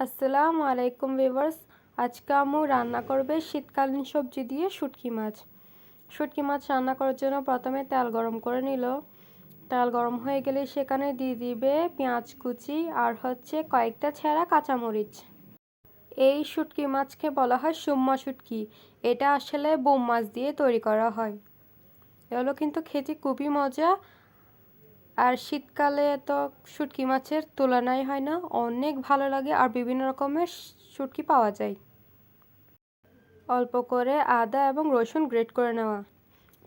আসসালামু আলাইকুম ভিভার্স আজকে আম্মু রান্না করবে শীতকালীন সবজি দিয়ে শুটকি মাছ। শুটকি মাছ রান্না করার জন্য প্রথমে তেল গরম করে নিল। তেল গরম হয়ে গেলে সেখানে দিয়ে দিবে পেঁয়াজ কুচি আর হচ্ছে কয়েকটা ছেঁড়া কাঁচামরিচ। এই শুটকি মাছকে বলা হয় সুম্মা শুটকি। এটা আসলে বোম মাছ দিয়ে তৈরি করা হয়। এগুলো কিন্তু খেতে খুবই মজা আর শীতকালে তো শুটকি মাছের তুলনাই হয় না, অনেক ভালো লাগে আর বিভিন্ন রকমের শুটকি পাওয়া যায়। অল্প করে আদা এবং রসুন গ্রেট করে নেওয়া।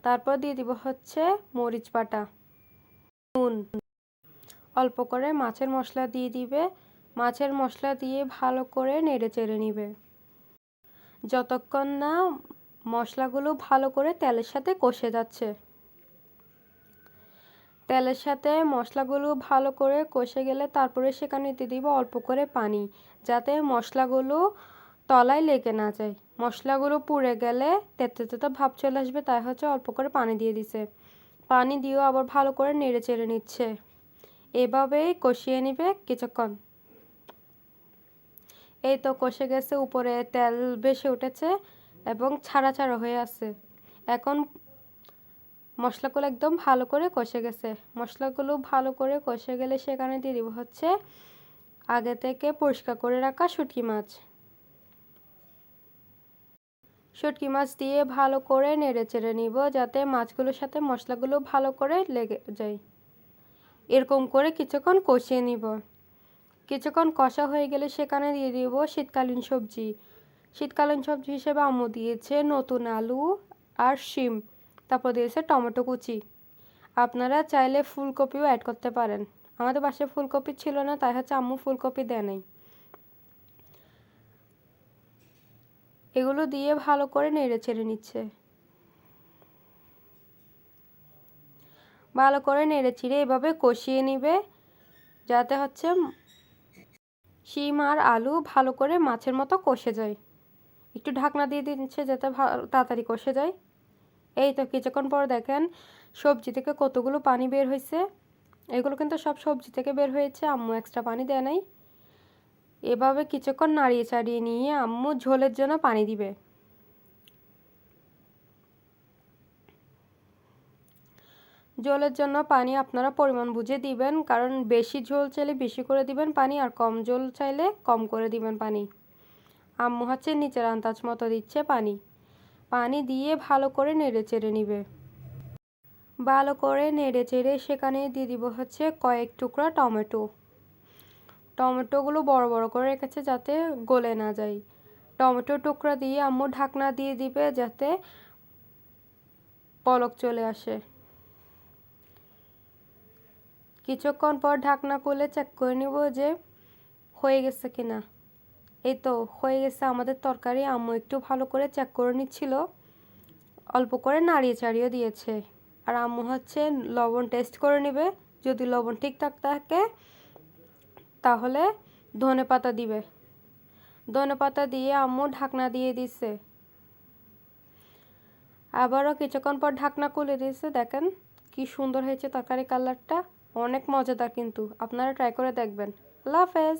তারপর দিয়ে দিব হচ্ছে মরিচ বাটা। নুন। অল্প করে মাছের মশলা দিয়ে দিবে। মাছের মশলা দিয়ে ভালো করে নেড়ে চেড়ে নিবে। যতক্ষণ না মশলাগুলো ভালো করে তেলের সাথে কষে যাচ্ছে। তেলের সাথে মশলাগুলো ভালো করে কষে গেলে তারপরে সেখানে দিয়ে দিব অল্প করে পানি, যাতে মশলাগুলো তলায় লেগে না যায়। মশলাগুলো পুড়ে গেলে তেতে তেতে ভাব চলে আসবে, তাই হচ্ছে অল্প করে পানি দিয়ে দিছে। পানি দিয়েও আবার ভালো করে নেড়ে চেড়ে নিচ্ছে। এভাবেই কষিয়ে নিবে কিছুক্ষণ। এই তো কষে গেছে, উপরে তেল বেশি উঠেছে এবং ছাড়া ছাড়া হয়ে আছে। এখন মশলাগুলো একদম ভালো করে কষে গেছে। মশলাগুলো ভালো করে কষে গেলে সেখানে দিয়ে দিব হচ্ছে আগে থেকে পরিষ্কার করে রাখা শুটকি মাছ। শুটকি মাছ দিয়ে ভালো করে নেড়ে চেড়ে নিব যাতে মাছগুলোর সাথে মশলাগুলো ভালো করে লেগে যায়। এরকম করে কিছুক্ষণ কষিয়ে নিব। কিছুক্ষণ কষা হয়ে গেলে সেখানে দিয়ে দিব শীতকালীন সবজি। শীতকালীন সবজি হিসেবে আম্মু দিয়েছে নতুন আলু আর শিম। তারপর দিয়েছে টমেটো কুচি। আপনারা চাইলে ফুলকপিও অ্যাড করতে পারেন। আমাদের বাসায় ফুলকপি ছিল না, তাই হচ্ছে আম্মু ফুলকপি দেয় নাই। এগুলো দিয়ে ভালো করে নেড়ে ছেড়ে নিচ্ছে। ভালো করে নেড়ে ছিঁড়ে এভাবে কষিয়ে নিবে, যাতে হচ্ছে শিম আর আলু ভালো করে মাছের মতো কষে যায়। একটু ঢাকনা দিয়ে দিচ্ছে যাতে তাড়াতাড়ি কষে যায়। এই তো কিছুক্ষণ পর দেখেন সবজি থেকে কতগুলো পানি বের হয়েছে। এগুলো কিন্তু সব সবজি থেকে বের হয়েছে। আম্মু এক্সট্রা পানি দেয় নাই। এভাবে কিছুক্ষণ নাড়িয়ে চাড়িয়ে নিয়ে আম্মু ঝোলের জন্য পানি দিবে। ঝোলের জন্য পানি আপনারা পরিমাণ বুঝে দিবেন, কারণ বেশি ঝোল চাইলে বেশি করে দিবেন পানি আর কম ঝোল চাইলে কম করে দিবেন পানি। আম্মু হচ্ছে নিচের আন্দাজ মতো দিচ্ছে পানি। পানি দিয়ে ভালো করে নেড়ে চেড়ে নিবে। ভালো করে নেড়ে চেড়ে সেখানে দিয়ে দিব হচ্ছে কয়েক টুকরা টমেটো। টমেটোগুলো বড় বড় করে রেখেছে যাতে গলে না যায়। টমেটো টুকরা দিয়ে আম্মু ঢাকনা দিয়ে দিবে যাতে পলক চলে আসে। কিছুক্ষণ পর ঢাকনা খুলে চেক করে নিব যে হয়ে গেছে কিনা। এই তো হয়ে গেছে, আমাদের তরকারি। আম্মু একটু ভালো করে চেক করে নিচ্ছিল। অল্প করে নাড়িয়ে চাড়িয়ে দিয়েছে। আর আম্মু হচ্ছে লবণ টেস্ট করে নেবে। যদি লবণ ঠিকঠাক থাকে, তাহলে ধনে পাতা দিবে। ধনে পাতা দিয়ে আম্মু ঢাকনা দিয়ে দিছে। আবারও কিছুক্ষণ পর ঢাকনা খুলে দিয়েছে। দেখেন কি সুন্দর হয়েছে তরকারি কালারটা অনেক মজাদার কিন্তু। আপনারা ট্রাই করে দেখবেন। আল্লাহ হাফেজ।